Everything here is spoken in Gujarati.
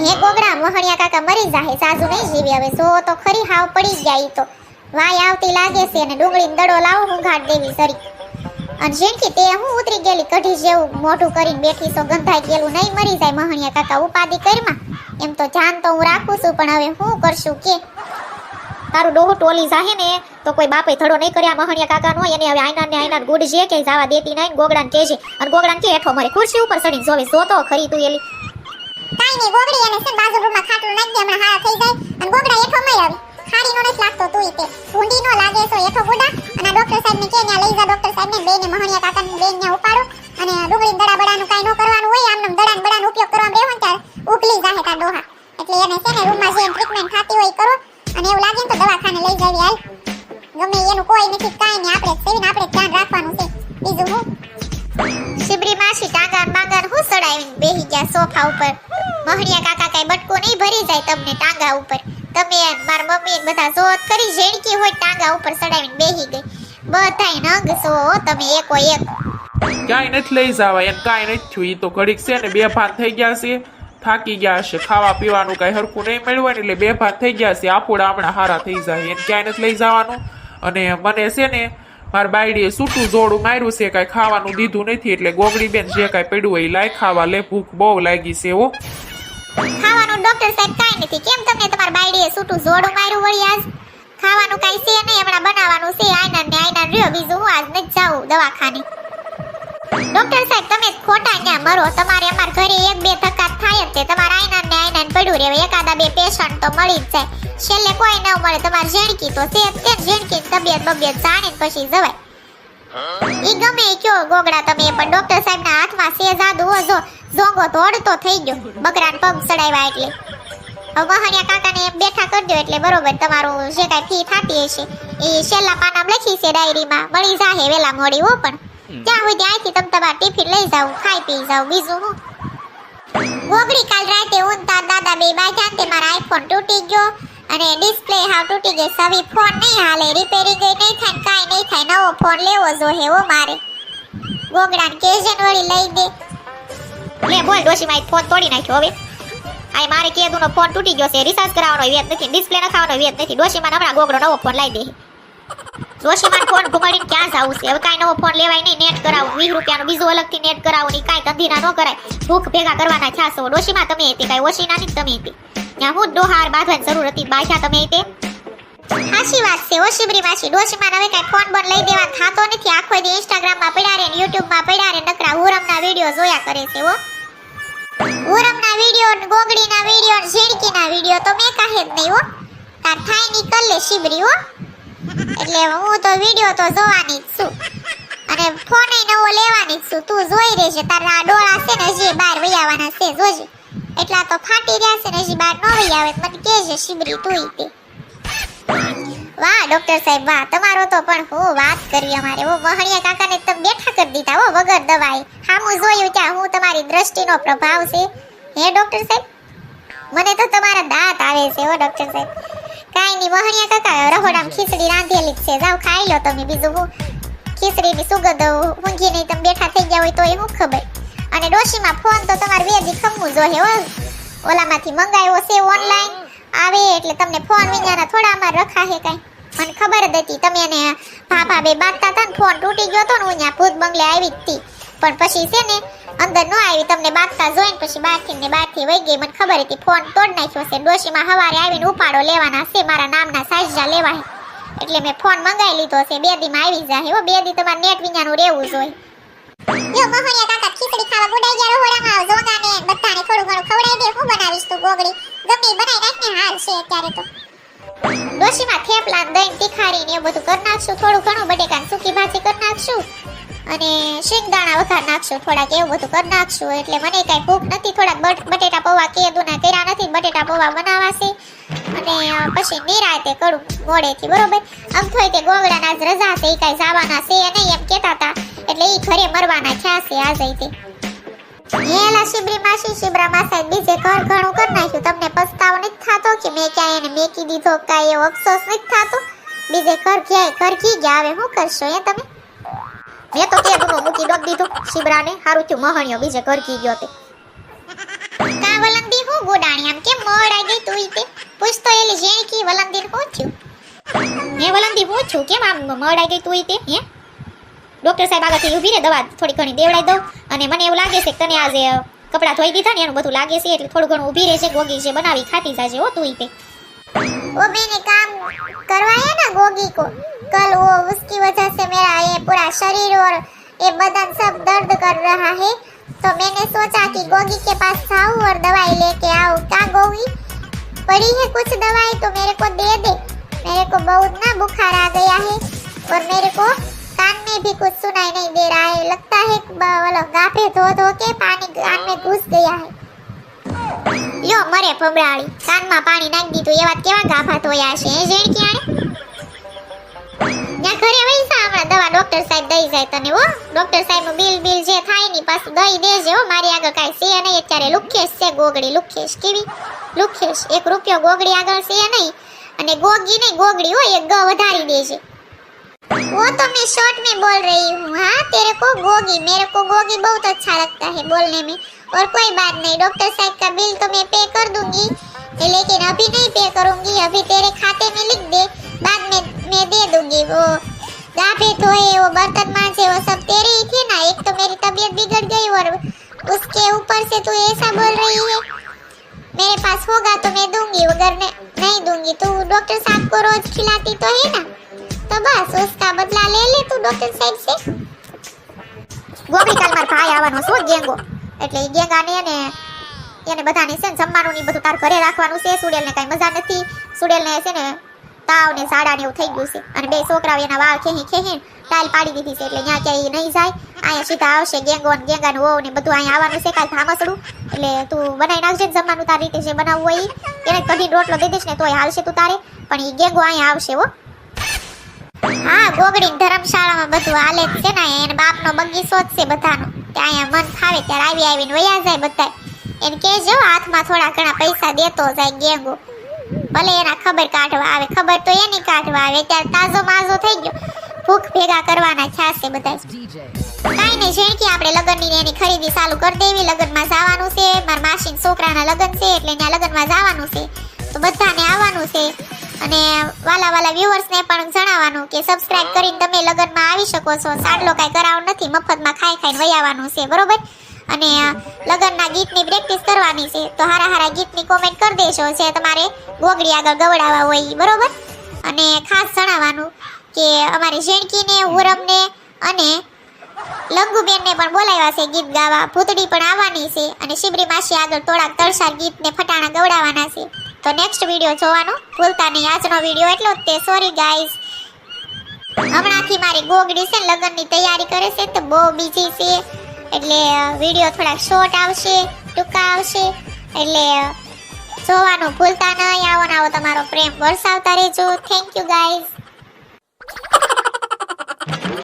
હે ગોગડા મહણિયા કાકા મરી જાહે, સાજુ નહીં જીવી. હવે સો તો ખરી હાવ પડી ગયા ઈ તો. વાય આવતી લાગે છે અને ડુંગળી દડો લાવો, હું ઘાટ દેવી સરી અને જેનકી તે હું ઉતરી ગયેલી કઢી જેવું મોઢું કરીને બેઠી, તો ગંધાઈ ગયેલું નહીં મરી જાય મહણિયા કાકા ઉપાધિ કરમાં. એમ તો જાન તો હું રાખું છું, પણ હવે હું કરશું કે? તારું ડોહું ટોલી જાહે ને, તો કોઈ બાપે ધડો નહીં કર્યા, મહણિયા કાકા નો એને હવે આઈના ને આઈના ગુડ છે કે જાવા દેતી નહીં, ગોગડાને કહેજે. અને ગોગડાને કે, હેઠો મરે ખુરશી ઉપર ચડીને જોવે જો તો ખરી તું એલી. કાઈ નહીં, ગોગડી અને છે બાજુ રૂમમાં ખાટલું નાખી દે, હમણાં હારા થઈ જાય. અને ગોગડા એઠો મય આવી. ખાડી નો નથી લાગતો તું તે. ભૂંડી નો લાગે તો એઠો ગુડા. અને ડોક્ટર સાહેબ ને કે ન્યા લઈ જા, ડોક્ટર સાહેબ ને બેને મહણિયા કાકા ને બેન ન્યા ઉપાડો. અને ડુંગળી દડા બડાનું કાઈ નો કરવાનું હોય આમනම් દડા ને બડાનો ઉપયોગ કરવા બેહો ને ત્યારે. ઉકલી જાહે તા ડોહા. એટલે એને છે ને રૂમમાં જે ટ્રીટમેન્ટ થતી હોય કરો. અને એવું લાગે ને તો દવાખાને લઈ જાવી હાલ. ગમે એનું કોઈ નથી, કાઈ નહીં. આપણે સેવીને આપણે ધ્યાન રાખવાનું છે. બીજું હું? શિબરી માસી ટાંગા બાંગા હું સડાવીને બેહી ગયા સોફા ઉપર? મહણિયા કાકા કઈ બટકો નહીં ભરી જાય તમને ટાંગા ઉપર. તમે માર મમ્મી બધા જોત કરી ઝેડકી હોય ટાંગા ઉપર ચડાવીને બેહી ગઈ. બધાય નંગ સો તમે એકો એક. ક્યાંય નથી લઈ જવા એમ કાંઈ નથી થયું. એ તો ઘડીક છે ને બે ભાત થઈ ગયા છે. થાકી ગયા હશે ખાવા પીવાનું કાંઈ હરખું નહીં મળ્યું એટલે બે ભાત થઈ ગયા છે. આપોડા હમણાં હારા થઈ જાય. એને ક્યાંય નથી લઈ જવાનું. અને મને છે ને, મારા બાયડીએ સૂટું જોડું માર્યું છે. કાંઈ ખાવાનું દીધું નથી. એટલે ગોગડી બેન જે કાંઈ પડ્યું હોય ઈ લાય ખાવા. લે ભૂખ બહુ લાગી છે હો. ખાવાનું ડોક્ટર સાહેબ કાઈ નથી. કેમ તમને તમાર બાયડીએ સૂટું જોડું માર્યું વળી આજ? ખાવાનું કાઈ છે નહીં, હમણાં બનાવવાનું છે. આઈના ને આઈના રહ્યો, બીજું હું આજ નથી જાઉં દવાખાને. ડોક્ટર સાહેબ, તમે ખોટા ન્યા મરો. તમારે અમાર ઘરે એક બે ધક્કા થાય જ તે તમારા આઈના ને આઈના પડ્યું રહેવે એકાદા બે પેશન્ટ તો મળી જ જાય. છેલ્લે કોઈ ન મળે. તમારે ઝેણકી તો છે તે જ તબિયત બબિયત જાણે પછી જવાય. ઈ ગમે કયો ગોગડા તમે, પણ ડોક્ટર સાહેબના હાથમાં સે જાદુ. હો જો ઝોંગો દોડતો થઈ ગયો. બકરાને પગ ચડાવ્યા એટલે. હવે મહાણિયા કાકાને બેઠા કરજો એટલે બરોબર તમારું જે કાંઈ ફી થતી હશે એ છેલ્લા પાનામાં લખી છે ડાયરીમાં. વળી જાહે વેલા મોડી હો પણ. ત્યાં સુધી અહીંથી તમે તમારા ટિફિન લઈ જાવ ખાઈ પી જાવ બીજું હું. ગોગડી કાલ રાતે હું તાર દાદા બે બાજા તે મારા આઈફોન તૂટી ગયો અને ડિસ્પ્લે હાવ તૂટી ગઈ. સવી ફોન નહીં હાલે રિપેરિંગ નહીં થાય કાંઈ નહીં થાય. નવો ફોન લેવો જોઈએ હો મારે. ગોગડાને કેજન વળી લઈ દે. લે બોલ ડોશીમાં ફોન તોડી નાખ્યો હવે. આ મારે કેદુનો ફોન તૂટી ગયો છે રિચાર્જ કરાવવાનો વેત નથી ડિસ્પ્લે નખાવવાનો વેત નથી ડોશીમાં હમણાં ગોગડો નવો ફોન લાવી દે ડોશીમાં ફોન ઘુમાડીને ક્યાં જવું છે? હવે કાંઈ નવો ફોન લેવાય નહીં નેટ કરાવું, વીસ રૂપિયાનું બીજું અલગથી નેટ કરાવું નહીં કાંઈ ધંધીના ન કરાય. ભૂખ ભેગા કરવાના છાસો ડોશીમાં તમે હતી કાંઈ ઓછી નાની તમે હતી ત્યાં હું ડોહાર બાંધવાની જરૂર હતી બાંધ્યા તમે તે? હાચી વાત છે ઓ શિબરી માસી ડોશીમાં હવે કાંઈ ફોન બોન લઈ દેવા થાતો નથી. આખો દી ઇન્સ્ટાગ્રામમાં પડ્યા રે ને યુટ્યુબમાં પડ્યા રે નકરા ઉરમના વીડિયો જોયા કરે છે ઓ ઉરમના વીડિયો ને ગોગડીના વીડિયો ને ઝીણકીના વીડિયો તો મેં કાહે જ નહીં, હો. તાર થાયની લે શિબરી, હો. એટલે હું તો વીડિયો તો જોવાની જ છું. અને ફોન નવો લેવાની જ છું. તું જોઈ રહેશે તારા ડોળા છે ને હજી બહાર વૈયાવાના છે, જોજે. એટલા તો ફાટી રહ્યા છે ને હજી બહાર ન વૈયાવે મને કહેજે શિબરી તું તે. વાહ ડોક્ટર સાહેબ, વાહ. તમારો તો પણ હું, વાત કરી અમારે. ઓ વહણિયા કાકાને તમે બેઠા કરી દીધા, હો, વગર દવાઈ હામું જોયું ત્યાં હું તમારી દ્રષ્ટિનો પ્રભાવ છે. હે ડોક્ટર સાહેબ? મને તો તમારા દાંત આવે છે, હો ડોક્ટર સાહેબ. કાંઈ નહીં, વહણિયા કાકા રહોડામ ખીચડી રાંધેલી જ છે. જાવ ખાઈ લો તમે બીજું હું ખીચડીની સુગંધ ઊંઘી નહીં, તમે બેઠા થઈ ગયા હોય તો એ હું ખબર. અને ડોશીમાં ફોન તો તમારે વેદી ખમવું જોઈએ, હો. ઓલામાંથી મંગાવ્યો છે ઓનલાઈન આવે એટલે તમને ફોન વિનાના થોડા અમાર રખાશે કાંઈ. મને ખબર જ હતી, તમે એને ભાભા બે બાંધતા હતા ને ફોન તૂટી ગયો હતો ને હું ત્યાં ભૂત બંગલે આવી જ પણ પછી છે ને, અંદર ન આવી, તમને બાંધતા જોઈને પછી બહારથી ને બહારથી વહી ગઈ. મને ખબર હતી ફોન તોડ નાખ્યો છે ડોશીમાં હવારે આવીને ઉપાડો લેવાના છે, મારા નામના સાઈઝા લેવા છે. એટલે મેં ફોન મંગાવી લીધો છે બે દીમાં આવી જાય હો બે દી તમારે નેટ વિનાનું રહેવું જોઈએ ખાવા ગુડાઈ ગયા રોહડામાં જોગાને બધાને થોડું ઘણું ખવડાવી દે હું બનાવીશ તું ગોગડી ગમે ઈ બનાવી નાખને હાલ છે અત્યારે તો. ડોશીમાં થેપલા, દહીં, તીખારી એવું બધું કરી નાખશું. થોડું ઘણું બટેકાની સૂકી ભાજી કરી નાખશું. અને શેંગદાણા વઘાર નાખશું, થોડાક એવું બધું કરી નાખશું. એટલે મને કાંઈ ભૂખ નથી, થોડાક બટેટા પૌવા કેદુના કર્યા નથી, બટેટા પૌવા બનાવાશે. અને પછી નિરાતે કરું મોડેથી, બરોબર? આમ થોય તે ગોગડાના જ રજા છે એ કાંઈ જવાના છે નહીં એમ કહેતા હતા. એટલે એ ઘરે મરવાના થયા છે આજે તે એલા શિબરી માસી શિબરા માસા બીજે ઘર ઘણું કરી નાખ્યું. તમને પસ્તાવો નથી થાતો કે મેં ક્યાં એને મેકી દીધો કાંઈ એવો અફસોસ નથી થાતો? બીજે ઘર ક્યાંય ઘર કી ગયા, હવે શું કરશો એ તમે? મેં તો કે બબો મૂકી દોગ દીધું શિબરાને. હારું થયું, મહણ્યો બીજે ઘર કી ગયો તે. કા વલંદી હું ગોડાણી? આમ કેમ મોડ આ ગઈ તું તે? પૂછ તો એલી જે કી વલંદી પૂછ્યું હે વલંદી પૂછું કેમ આમ મોડ આ ગઈ તું તે, હે? ડોક્ટર સાહેબ આગળથી ઊભી રહે દવા થોડી ઘણી દેવડાઈ દઉં અને મને એવું લાગે છે કે તને આજે કપડાં ધોઈ દીધા ને એનું બધું લાગે છે એટલે થોડું ઘણું ઊભી રહેશે ગોગી છે બનાવી ખાતી જાજે હો તું તે वो मैंने काम करवाया ना गोगी को कल वो उसकी वजह से मेरा ये पूरा शरीर और ये बदन सब दर्द कर रहा है तो मैंने सोचा कि गोगी के पास जाऊं और दवाई लेके आऊं क्या गोगी पड़ी है कुछ दवाई तो मेरे को दे दे मेरे को बहुत ना बुखार आ गया है और मेरे को कान में भी कुछ सुनाई नहीं दे रहा है लगता है कि ब- बोलो गाफे धो धो के पानी कान में घुस गया है લ્યો મરે ફબડાળી કાનમાં પાણી નાખી દીધું એવા કેવા ગાભા ધોયા છે એ જેણ ક્યાણે ત્યાં ઘરે વૈસા હમણાં દવા ડોક્ટર સાહેબ દઈ જાય તને હો ડોક્ટર સાહેબ નું બિલ બિલ જે થાય ની પાછું દઈ દેજે હો મારી આગળ કાંઈ છે નહીં અત્યારે લુખેશ છે ગોગડી લુખેશ કેવી લુખેશ એક રૂપિયો ગોગડી આગળ છે નહીં અને ગોગી નહીં ગોગડી હોય એક ગ વધારી દેજે वो तो मैं शॉर्ट में बोल रही हूँ हाँ? तेरे को गोगी मेरे को गोगी बहुत अच्छा लगता है बोलने में। और कोई बात नहीं डॉक्टर साहब का बिल तो मैं पे कर दूँगी। लेकिन अभी नहीं पे करूँगी अभी तेरे खाते में लिख दे बाद में मैं दे दूँगी वो। गाफे धोए वो बर्तन मांजे वो सब तेरे ही थे ना एक तो मेरी तबीयत बिगड़ गई और उसके ऊपर से तू ऐसा बोल रही है। मेरे पास होगा तो मैं दूँगी वगर ने, नहीं दूँगी। तू डॉक्टर साहब को रोज खिलाती तो है ना? तो बस उसका बदला ले ले तू डॉक्टर साहब से ગોગડી કાલ મારા ભાઈ આવવાનો શું ગેંગો એટલે એ ગેંગાને એને એને બધાને છે ને જમવાનું ને ઈ બધું તાર ઘરે રાખવાનું છે સુડેલને કાંઈ મજા નથી સુડેલને છે ને તાવ ને ઝાડા ને એવું થઈ ગયું છે અને બે છોકરાઓ એના વાળ ખેહી ખેહી ટાઈલ પાડી દીધી છે એટલે ત્યાં ક્યાંય નહીં જાય અહીંયા સીધા આવશે ગેંગો ને ગેંગાનું વહુ ને બધું અહીંયા આવવાનું છે કાલ ધામસડું એટલે તું બનાવી નાખજે ને જમવાનું તારી રીતે જે બનાવવું હોય ઈ. એને કઢી રોટલો દઈ દઈશ ને તોય હાલશે તું તારે પણ એ ગેંગો અહીંયા આવશે હો હા, ગોગડી ધર્મશાળામાં બધું હાલે જ છે ને, એને બાપનો બગીચો જ છે બધાનો. ત્યાં મન ફાવે ત્યારે આવી આવીને વયા જાય બધા એને કહેજો, હાથમાં થોડા ઘણા પૈસા દેતો જાય ગેંગો. ભલે એના ખબર કાઢવા આવે, ખબર તો એની કાઢવા આવે ત્યારે તાજો માજો થઈ ગયો. ભૂખ ભેગા કરવાના છે બધા કાંઈ નહીં જેણકી આપણે લગ્નની એની ખરીદી ચાલુ કરી દેવી. લગ્નમાં જવાનું છે, મારા માસીના છોકરાના લગ્ન છે, એટલે ત્યાં લગ્નમાં જવાનું છે. તો બધાને આવવાનું છે. અને વાલા વાલા વ્યુઅર્સને પણ જણાવવાનું કે સબસ્ક્રાઇબ કરીને તમે લગ્નમાં આવી શકો છો. સાડલો કાંઈ કરાવ નથી, મફતમાં ખાઈ ખાઈને વયાવાનું છે, બરોબર? અને લગ્નના ગીતની પ્રેક્ટિસ કરવાની છે. તો હારા હારા ગીતની કોમેન્ટ કરી દેશો જે તમારે ગોગડી આગળ ગવડાવવા હોય બરોબર? અને ખાસ જણાવવાનું કે અમારી ઝેણકીને ઉરમને અને લંગુબેનને પણ બોલાવ્યા છે ગીત ગાવા. ભૂતડી પણ આવવાની છે અને શિબરી માસી આગળ થોડાક તળસાર ગીતને ફટાણા ગવડાવવાના છે. તો નેક્સ્ટ વીડિયો જોવાનો. ભૂલતા નહીં આજનો વીડિયો એટલો જ તે. સોરી ગાઈઝ હમણાંથી મારી ગોગડી છે લગ્નની તૈયારી કરે છે તો બહુ બીજી છે. એટલે વીડિયો થોડાક શોર્ટ આવશે, ટૂંકા આવશે. એટલે જોવાનું ભૂલતા નહીં આવો ને આવો તમારો પ્રેમ. વરસાવતા રહેજો. Thank you guys